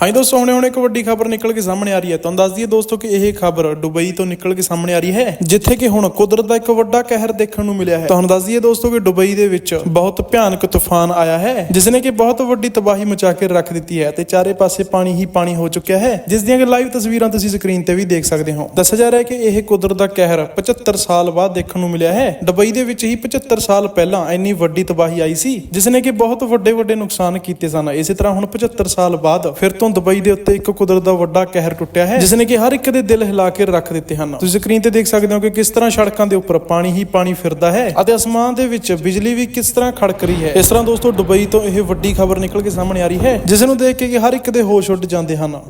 ਹਾਂਜੀ ਦੋਸਤੋ, ਹੁਣੇ ਹੁਣੇ ਇੱਕ ਵੱਡੀ ਖਬਰ ਨਿਕਲ ਕੇ ਸਾਹਮਣੇ ਆ ਰਹੀ ਹੈ। ਤੁਹਾਨੂੰ ਦੱਸ ਦਈਏ ਦੋਸਤੋ ਕਿ ਇਹ ਖਬਰ ਦੁਬਈ ਤੋਂ ਨਿਕਲ ਕੇ ਸਾਹਮਣੇ ਆ ਰਹੀ ਹੈ, ਜਿੱਥੇ ਕਿ ਹੁਣ ਕੁਦਰਤ ਦਾ ਇੱਕ ਵੱਡਾ ਕਹਿਰ ਦੇਖਣ ਨੂੰ ਮਿਲਿਆ ਹੈ। ਤੁਹਾਨੂੰ ਦੱਸ ਦਈਏ ਦੋਸਤੋ ਕਿ ਦੁਬਈ ਦੇ ਵਿੱਚ ਬਹੁਤ ਭਿਆਨਕ ਤੂਫਾਨ ਆਇਆ ਹੈ ਜਿਸ ਨੇ ਕਿ ਬਹੁਤ ਵੱਡੀ ਤਬਾਹੀ ਮਚਾ ਕੇ ਰੱਖ ਦਿੱਤੀ ਹੈ ਤੇ ਚਾਰੇ ਪਾਸੇ ਪਾਣੀ ਹੀ ਪਾਣੀ ਹੋ ਚੁੱਕਿਆ ਹੈ, ਜਿਸ ਦੀਆਂ ਕਿ ਲਾਈਵ ਤਸਵੀਰਾਂ ਤੁਸੀਂ ਸਕਰੀਨ ਤੇ ਵੀ ਦੇਖ ਸਕਦੇ ਹੋ। ਦੱਸਿਆ ਜਾ ਰਿਹਾ ਹੈ ਕਿ ਇਹ ਕੁਦਰਤ ਦਾ ਕਹਿਰ 75 ਸਾਲ ਬਾਅਦ ਦੇਖਣ ਨੂੰ ਮਿਲਿਆ ਹੈ। ਦੁਬਈ ਦੇ ਵਿੱਚ ਹੀ 75 ਸਾਲ ਪਹਿਲਾਂ ਇੰਨੀ ਵੱਡੀ ਤਬਾਹੀ ਆਈ ਸੀ ਜਿਸ ਨੇ ਕਿ ਬਹੁਤ ਵੱਡੇ ਵੱਡੇ ਨੁਕਸਾਨ ਕੀਤੇ ਸਨ। ਇਸੇ ਤਰ੍ਹਾਂ ਹੁਣ 75 ਸਾਲ ਬਾਅਦ ਫਿਰ ਤੋਂ ਦੁਬਈ ਦੇ ਉੱਤੇ ਇੱਕ ਕੁਦਰਤ ਦਾ ਵੱਡਾ ਕਹਿਰ ਟੁੱਟਿਆ ਹੈ ਜਿਸ ਨੇ ਕਿ ਹਰ ਇੱਕ ਦੇ ਦਿਲ ਹਿਲਾ ਕੇ ਰੱਖ ਦਿੱਤੇ ਹਨ। ਤੁਸੀਂ ਸਕਰੀਨ ਤੇ ਦੇਖ ਸਕਦੇ ਹੋ ਕਿ ਕਿਸ ਤਰ੍ਹਾਂ ਸੜਕਾਂ ਦੇ ਉੱਪਰ ਪਾਣੀ ਹੀ ਪਾਣੀ ਫਿਰਦਾ ਹੈ ਅਤੇ ਅਸਮਾਨ ਦੇ ਵਿੱਚ ਬਿਜਲੀ ਵੀ ਕਿਸ ਤਰ੍ਹਾਂ ਖੜਕ ਰਹੀ ਹੈ। ਇਸ ਤਰ੍ਹਾਂ ਦੋਸਤੋ, ਦੁਬਈ ਤੋਂ ਇਹ ਵੱਡੀ ਖਬਰ ਨਿਕਲ ਕੇ ਸਾਹਮਣੇ ਆ ਰਹੀ ਹੈ, ਜਿਸ ਨੂੰ ਦੇਖ ਕੇ ਹਰ ਇੱਕ ਦੇ ਹੋਸ਼ ਉੱਡ ਜਾਂਦੇ ਹਨ।